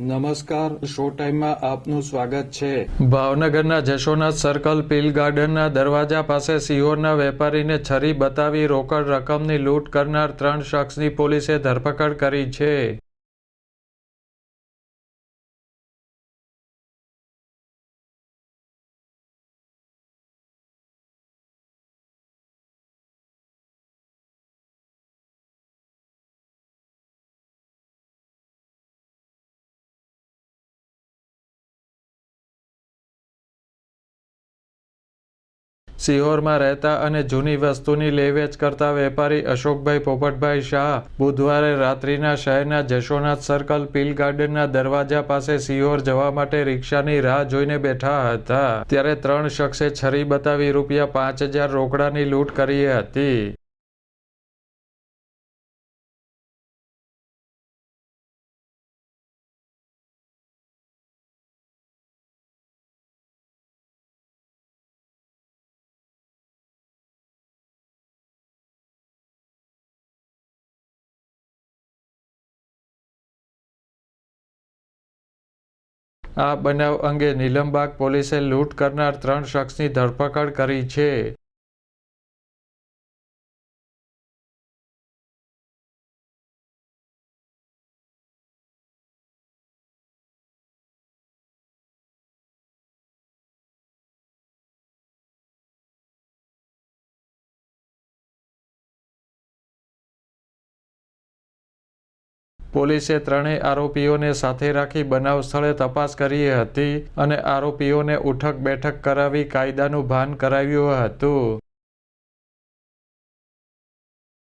નમસ્કાર, શો ટાઈમમાં આપનું સ્વાગત છે. ભાવનગરના જશોનાથ સર્કલ પીલ ગાર્ડનના દરવાજા પાસે સિહોરના વેપારીને છરી બતાવી રોકડ રકમની લૂંટ કરનાર ત્રણ શખ્સની પોલીસે ધરપકડ કરી છે. સિહોરમાં રહેતા અને જૂની વસ્તુની લેવેચ કરતા વેપારી અશોકભાઈ પોપટભાઈ શાહ બુધવારે રાત્રિના શહેરના જશોનાથ સર્કલ પીલ ગાર્ડનના દરવાજા પાસે સિહોર જવા માટે રિક્ષાની રાહ જોઈને બેઠા હતા. ત્યારે ત્રણ શખ્સે છરી બતાવી રૂપિયા પાંચ હજાર રોકડાની લૂંટ કરી હતી. આ બનાવ અંગે નીલમબાગ પોલીસે લૂંટ કરનાર ત્રણ શખ્સની ધરપકડ કરી છે. પોલીસે ત્રણેય આરોપીઓને સાથે રાખી બનાવ સ્થળે તપાસ કરી હતી અને આરોપીઓને ઉઠક બેઠક કરાવી કાયદાનું ભાન કરાવ્યું હતું.